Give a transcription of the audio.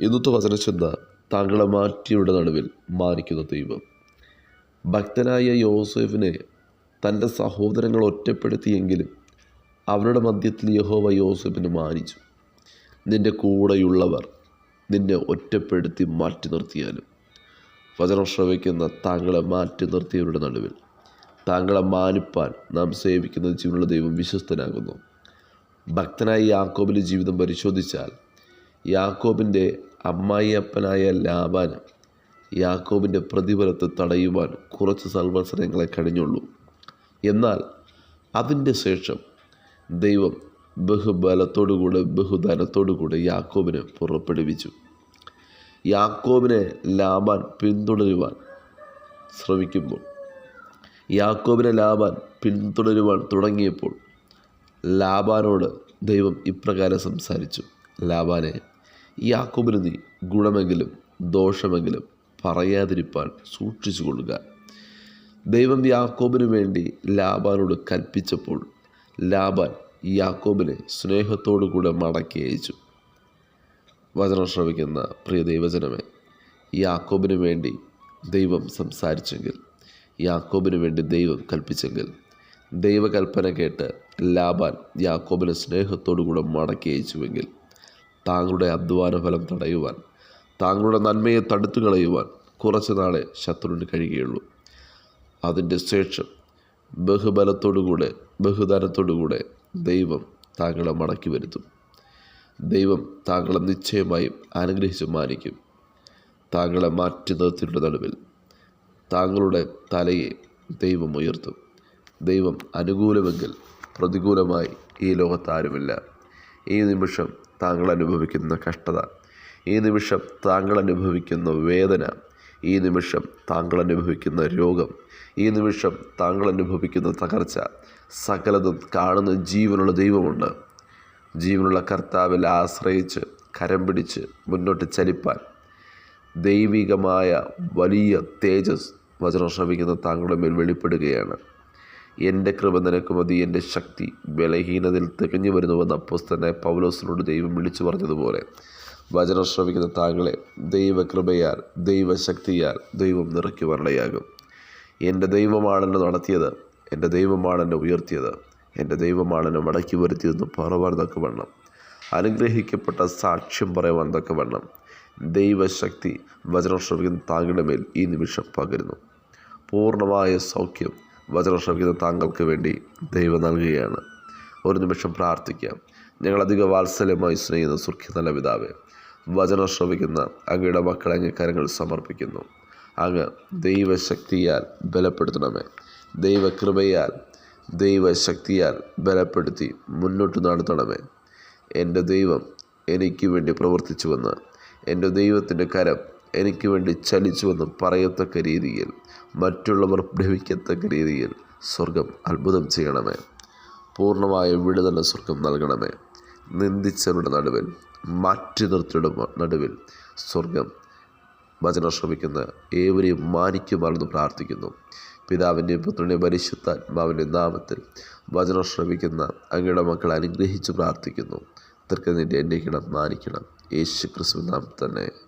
ഇന്നത്തെ വചനചിന്ത താങ്കളെ മാറ്റിയുടെ നടുവിൽ മാനിക്കുന്ന ദൈവം. ഭക്തനായ യോസേഫിനെ തന്റെ സഹോദരങ്ങൾ ഒറ്റപ്പെടുത്തിയെങ്കിലും അവരുടെ മധ്യത്തിൽ യഹോവ യോസേഫിനെ മാനിച്ചു. നിന്റെ കൂടെയുള്ളവർ നിന്നെ ഒറ്റപ്പെടുത്തി മാറ്റി നിർത്തിയാലും വചനം ശ്രവിക്കുന്ന താങ്കളെ മാറ്റി നിർത്തിയവരുടെ നടുവിൽ. താങ്കളെ മാനിപ്പാൻ നാം സേവിക്കുന്ന ജീവനുള്ള ദൈവം വിശ്വസ്തനാകുന്നു. ഭക്തനായി യാക്കോബിന്റെ ജീവിതം പരിശോധിച്ചാൽ യാക്കോബിന്റെ അമ്മായിയപ്പനായ ലാബാന് യാക്കോബിന്റെ പ്രതിഫലത്തെ തടയുവാൻ കുറച്ച് സൽവത്സരങ്ങളെ കഴിഞ്ഞുള്ളൂ. എന്നാൽ അതിന്റെ ശേഷം ദൈവം ബഹുബലത്തോടുകൂടെ ബഹുധനത്തോടുകൂടെ യാക്കോബിനെ പുറപ്പെടുവിച്ചു. യാക്കോബിനെ ലാബാൻ പിന്തുടരുവാൻ ശ്രമിക്കുമ്പോൾ യാക്കോബിനെ ലാബാൻ പിന്തുടരുവാൻ തുടങ്ങിയപ്പോൾ ലാബാനോട് ദൈവം ഇപ്രകാരം സംസാരിച്ചു. ലാബാനെ യാക്കോബിന് നീ ഗുണമെങ്കിലും ദോഷമെങ്കിലും പറയാതിരിപ്പാൻ സൂക്ഷിച്ചു കൊള്ളുക ദൈവം യാക്കോബിനു വേണ്ടി ലാബാനോട് കൽപ്പിച്ചപ്പോൾ ലാബാൻ യാക്കോബിനെ സ്നേഹത്തോടു കൂടെ മടക്കി അയച്ചു. വചനം ശ്രമിക്കുന്ന പ്രിയ ദൈവജനമേ യാക്കോബിനു വേണ്ടി ദൈവം സംസാരിച്ചെങ്കിൽ യാക്കോബിന് വേണ്ടി ദൈവം കൽപ്പിച്ചെങ്കിൽ ദൈവകൽപ്പന കേട്ട് ലാബാൻ യാക്കോബിനെ സ്നേഹത്തോടു കൂടെ മടക്കി അയച്ചുവെങ്കിൽ താങ്കളുടെ അധ്വാന ഫലം തടയുവാൻ താങ്കളുടെ നന്മയെ തടുത്തു കളയുവാൻ കുറച്ച് നാളെ ശത്രുവിന് കഴിയുകയുള്ളൂ. അതിന്റെ ശേഷം ബഹുബലത്തോടുകൂടെ ബഹുധനത്തോടുകൂടെ ദൈവം താങ്കളെ മടക്കി വരുത്തും. ദൈവം താങ്കളെ നിശ്ചയമായും അനുഗ്രഹിച്ച് മാനിക്കും. താങ്കളെ മാറ്റി നിർത്തിയുടെ നടുവിൽ താങ്കളുടെ തലയെ ദൈവം ഉയർത്തും. ദൈവം അനുകൂലമെങ്കിൽ പ്രതികൂലമായി ഈ ലോകത്താരുമില്ല ഈ നിമിഷം താങ്കൾ അനുഭവിക്കുന്ന കഷ്ടത. ഈ നിമിഷം താങ്കൾ അനുഭവിക്കുന്ന വേദന. ഈ നിമിഷം താങ്കൾ അനുഭവിക്കുന്ന രോഗം. ഈ നിമിഷം താങ്കൾ അനുഭവിക്കുന്ന തകർച്ച. സകലതും കാണുന്ന ജീവനുള്ള ദൈവമുണ്ട്. ജീവനുള്ള കർത്താവിൽ ആശ്രയിച്ച് കരം പിടിച്ച് മുന്നോട്ട് ചലിപ്പാൻ. ദൈവികമായ വലിയ തേജസ് വചനം ശ്രമിക്കുന്ന താങ്കളുടെ മേൽ വെളിപ്പെടുകയാണ്. എന്റെ കൃപ നിനക്ക് മതി. എന്റെ ശക്തി ബലഹീനതയിൽ തികഞ്ഞു വരുന്നുവെന്ന് അപ്പോസ്തനായ പൗലോസിനോട് ദൈവം വിളിച്ചു പറഞ്ഞതുപോലെ. വചനം ശ്രമിക്കുന്ന താങ്കളെ ദൈവകൃപയാൽ ദൈവശക്തിയാൽ ദൈവം നിറയ്ക്കു വരണയാകും എന്റെ ദൈവമാണ് എന്നെ നടത്തിയത്. എന്റെ ദൈവമാണ് എന്നെ ഉയർത്തിയത്. എന്റെ ദൈവമാണ് എന്നെ മടക്കി വരുത്തിയതെന്ന് പറവാൻ തക്കവണ്ണം അനുഗ്രഹിക്കപ്പെട്ട സാക്ഷ്യം പറയുവാൻ തക്കവണ്ണം ദൈവശക്തി വചനം ശ്രമിക്കുന്ന താങ്കളുടെ മേൽ ഈ നിമിഷം പകരുന്നു. പൂർണമായ സൗഖ്യം വചനം ശ്രമിക്കുന്ന താങ്കൾക്ക് വേണ്ടി ദൈവം നൽകുകയാണ്. ഒരു നിമിഷം പ്രാർത്ഥിക്കാം. ഞങ്ങളധിക വാത്സല്യമായി സ്നേഹിക്കുന്ന സുഖ്യ നല്ല പിതാവെ വചനം ശ്രമിക്കുന്ന അങ്ങയുടെ മക്കളെ അങ്ങ് കരങ്ങൾ സമർപ്പിക്കുന്നു. അങ്ങ് ദൈവശക്തിയാൽ ബലപ്പെടുത്തണമേ. ദൈവകൃപയാൽ ദൈവശക്തിയാൽ ബലപ്പെടുത്തി മുന്നോട്ട് നടത്തണമേ. എന്റെ ദൈവം എനിക്ക് വേണ്ടി പ്രവർത്തിച്ചുവെന്ന് എന്റെ ദൈവത്തിന്റെ കരം എനിക്ക് വേണ്ടി ചലിച്ചുവെന്ന് പറയത്തക്ക രീതിയിൽ മറ്റുള്ളവർ ഭ്രമിക്കത്തക്ക രീതിയിൽ സ്വർഗം അത്ഭുതം ചെയ്യണമേ. പൂർണമായ വിടുതല സ്വർഗം നൽകണമേ. നിന്ദിച്ചവരുടെ നടുവിൽ മാറ്റി നിർത്തിയുടെ നടുവിൽ സ്വർഗം വചനം ശ്രമിക്കുന്ന ഏവരെയും മാനിക്കുമാണെന്ന് പ്രാർത്ഥിക്കുന്നു. പിതാവിന്റെയും പുത്രന്റെയും പരിശുദ്ധാത്മാവിന്റെ നാമത്തിൽ വചനം ശ്രമിക്കുന്ന അങ്ങയുടെ മക്കളെ അനുഗ്രഹിച്ച് പ്രാർത്ഥിക്കുന്നു. തീർക്കുന്നതിന്റെ എണ്ണീക്കണം മാനിക്കണം. യേശു ക്രിസ്തു നാം തന്നെ.